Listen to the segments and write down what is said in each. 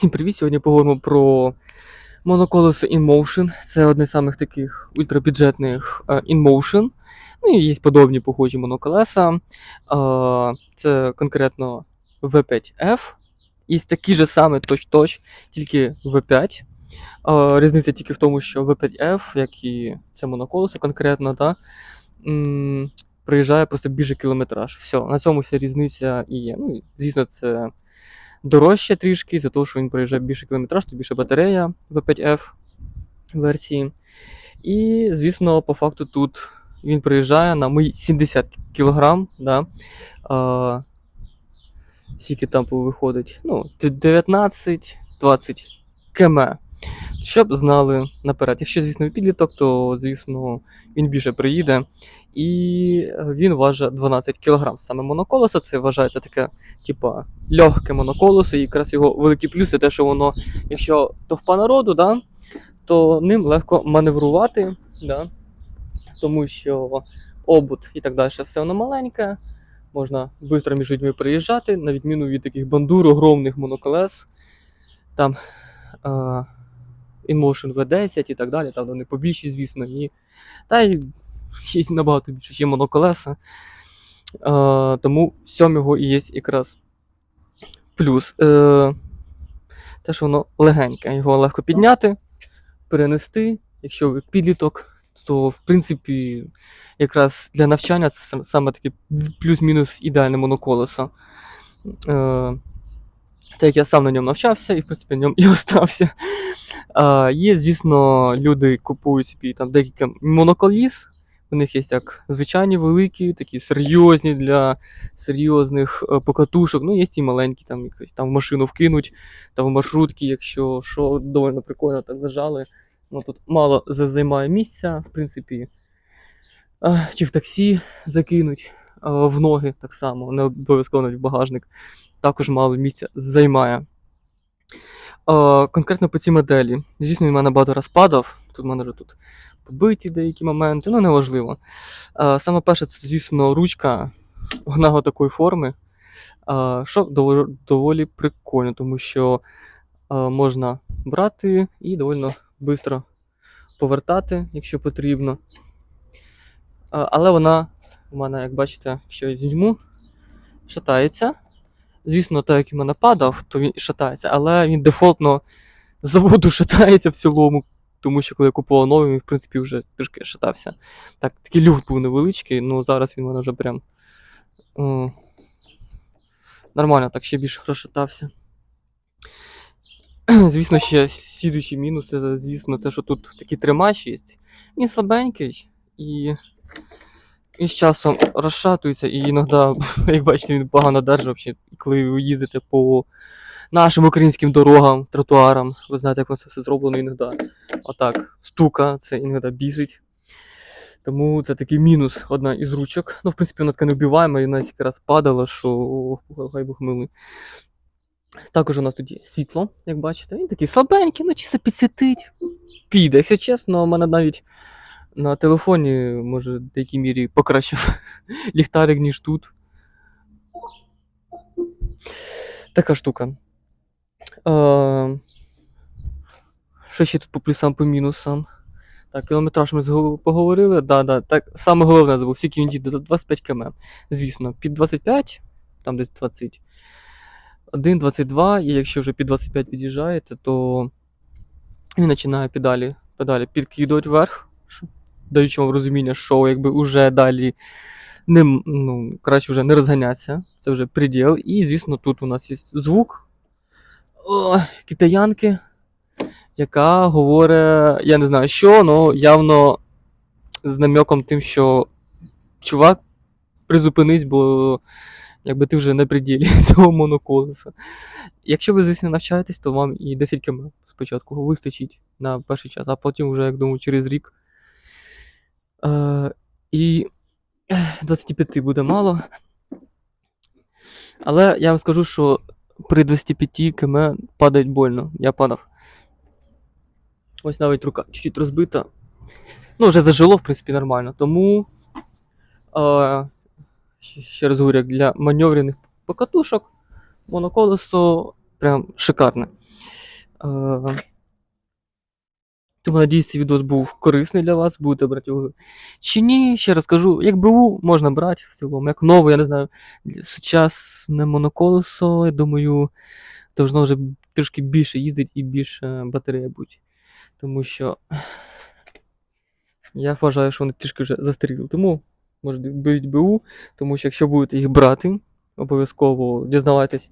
Всім привіт! Сьогодні поговоримо про моноколесо InMotion. Це одне з самих таких ультрабюджетних е, InMotion. Ну і є подобні похожі моноколеса. Е, Це конкретно V5F. Є такі ж самі точ-точ, тільки V5. Е, Різниця тільки в тому, що V5F, як і це моноколесо конкретно, м, проїжджає просто більше кілометраж. Все, на цьому вся різниця і є. Ну, і, звісно, це дорожче трішки, за те, що він проїжджає більше кілометраж, то більше батарея V5F версії. І, звісно, по факту тут він проїжджає на мій 70 кг. Да? А, скільки там виходить? Ну, 19-20 км. Щоб знали наперед. Якщо, звісно, підліток, то, звісно, він більше приїде. І він важить 12 кг. Саме моноколесо, це вважається таке, типа, легке моноколесо, і якраз його великий плюс це те, що воно, якщо товпа народу, да, то ним легко маневрувати, да, тому що обут і так далі все воно маленьке, можна швидко між людьми приїжджати, на відміну від таких бандур, огромних моноколес, там е, InMotion V10 і так далі, там вони побільші, звісно, і та й є набагато більше, є моноколеса. Е, тому в цьому його і є якраз плюс. Е, те, що воно легеньке, його легко підняти, перенести. Якщо ви підліток, то в принципі якраз для навчання це саме таке плюс-мінус ідеальне моноколесо. Е, так як я сам на ньому навчався і в принципі на ньому і остався. Е, є, звісно, люди купують собі там декілька моноколіс. У них є як звичайні великі, такі серйозні для серйозних е, покатушок. Ну, є і маленькі, там, якось, там в машину вкинуть, та в маршрутки, якщо що, доволі прикольно так зажали. Ну, тут мало за- займає місця, в принципі. Чи в таксі закинуть в ноги так само, не обов'язково навіть в багажник. Також мало місця займає. Е, Конкретно по цій моделі. Звісно, він в мене багато раз падав. Тут в мене вже тут побиті деякі моменти, ну неважливо. Е, Саме перше, це, звісно, ручка, вона такої форми. Е, Що доволі, прикольно, тому що е, можна брати і доволі швидко повертати, якщо потрібно. Е, Але вона у мене, як бачите, якщо я візьму, шатається. Звісно, так як в мене падав, то він і шатається, але він дефолтно з заводу шатається в цілому, тому що коли я купував новий, він, в принципі, вже трішки шатався. Так, такий люфт був невеличкий, ну зараз він мене вже прям. м, нормально, так ще більше розшатався. Звісно, ще слідуючий мінус це, звісно, те, що тут такий тримач є. Він слабенький і. І з часом розшатується, і іноді, як бачите, він погано держить, коли ви їздите по нашим українським дорогам, тротуарам. Ви знаєте, як воно це все зроблено іноді. Отак, стука, це іноді бісить. Тому це такий мінус, одна із ручок. Ну, в принципі, вона така не вбиваємо, і навіть якраз падала, що хай Бог милий. Також у нас тут є світло, як бачите. Він такий слабенький, ну чисто підсвітить. Піде. Якщо чесно, у мене навіть на телефоні, може, в деякій мірі покращив ліхтарик, ніж тут. Така штука. Е, що ще тут по плюсам, по мінусам? Так, кілометраж ми поговорили. Да, да. Так, саме головне забув, скільки він дійде, 25 км. Звісно, під 25, там десь 21, 22, і якщо вже під 25 під'їжджаєте, то він починає педалі, педалі підкидувати вверх, даючи вам розуміння, що якби вже далі не, ну, краще вже не розганятися. Це вже приділ. І, звісно, тут у нас є звук о, китаянки, яка говорить, я не знаю що, але явно з намеком тим, що чувак, призупинись, бо якби ти вже на пределі цього моноколеса. Якщо ви, звісно, навчаєтесь, то вам і 10 км спочатку вистачить на перший час, а потім вже, як думаю, через рік. Е, і 25 буде мало. Але я вам скажу, що при 25 км падає больно. Я падав. Ось навіть рука чуть-чуть розбита. Ну, вже зажило, в принципі, нормально. Тому. Е, ще- раз говорю, для маневрених покатушок, моноколесо прям шикарне. Тому надіюсь, цей відос був корисний для вас, будете брати його. Чи ні, ще раз кажу, як БУ можна брати в цілому, як нове, я не знаю, сучасне моноколесо, я думаю, должно вже трішки більше їздити і більше батарея бути. Тому що я вважаю, що вони трішки вже застаріли. Тому можете беріть БУ, тому що якщо будете їх брати, обов'язково дізнавайтесь.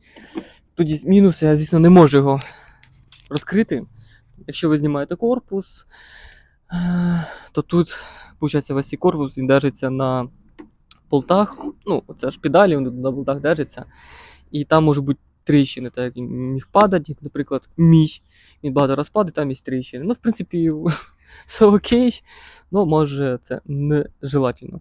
Тоді мінуси, я, звісно, не можу його розкрити. Якщо ви знімаєте корпус, то тут, виходить, весь цей корпус він держиться на болтах. Ну, це ж педалі, вони на болтах держаться. І там можуть бути тріщини, так як міг падати, як, наприклад, мій. Він багато раз падає, там є тріщини. Ну, в принципі, все окей, але може це нежелательно.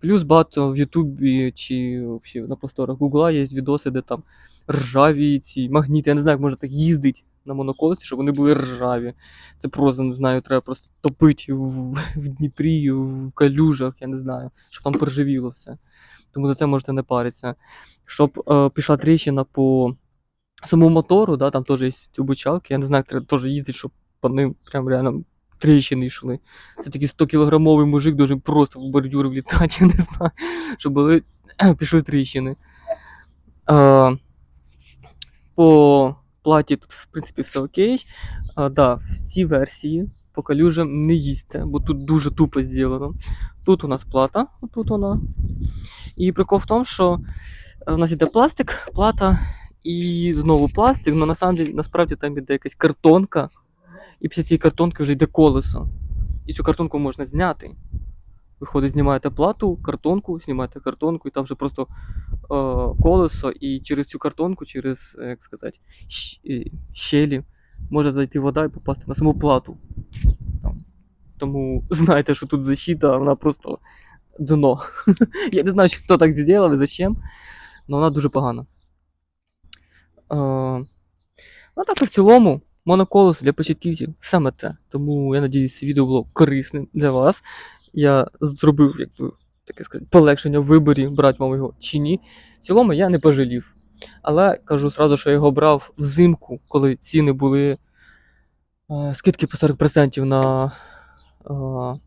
Плюс багато в Ютубі чи взагалі на просторах Гугла є відоси, де там ржаві ці магніти. Я не знаю, як можна так їздити на моноколесі, щоб вони були ржаві. Це просто не знаю, треба просто топити в, в Дніпрі, в калюжах, я не знаю, щоб там поржавіло все. Тому за це можете не паритися. Щоб е, пішла тріщина по самому мотору, да, там теж є обучалки. Я не знаю, треба теж їздити, щоб по ним прям реально тріщини йшли. Це такий 100-кілограмовий мужик дуже просто в бордюр влітати, я не знаю, щоб були, пішли тріщини. Е, по платі тут, в принципі, все окей. А, да, в цій версії по калюжам не їсти, бо тут дуже тупо зроблено. Тут у нас плата, тут вона. І прикол в тому, що е, у нас іде пластик, плата і знову пластик, але насправді, насправді там іде якась картонка, і після цієї картонки вже йде колесо. І цю картонку можна зняти. Виходить, знімаєте плату, картонку, знімаєте картонку, і там вже просто е, колесо, і через цю картонку, через, е, як сказати, е, щелі може зайти вода і попасти на саму плату. Там. Тому знайте, що тут защита, вона просто дно. Я не знаю, хто так зробив і зачем, але вона дуже погана. Е, ну так в цілому, моноколесо для початківців саме те. Тому я надіюсь, це відео було корисним для вас. Я зробив, як би, таке сказати, полегшення в виборі, брати вам його чи ні. В цілому я не пожалів. Але кажу сразу, що я його брав взимку, коли ціни були е, скидки по 40% на е,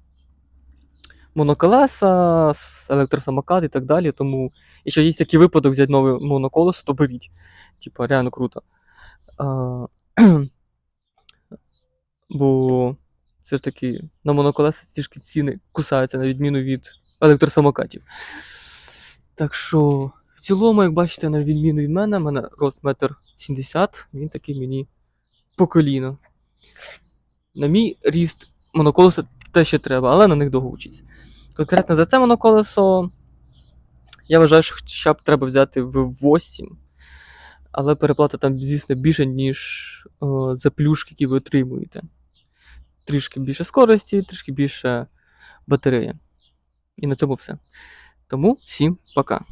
моноколеса, електросамокат і так далі. Тому, якщо є такий випадок взяти нове моноколесо, то беріть. Типа, реально круто. Е, бо все ж таки на моноколеса трішки ціни кусаються, на відміну від електросамокатів. Так що, в цілому, як бачите, на відміну від мене, в мене рост метр 70, він такий мені по коліно. На мій ріст моноколеса те ще треба, але на них довго вчиться. Конкретно за це моноколесо я вважаю, що хоча б треба взяти в 8. Але переплата там, звісно, більше, ніж е, за плюшки, які ви отримуєте. Трішки більше скорості, трішки більше батареї. І на цьому все. Тому всім пока.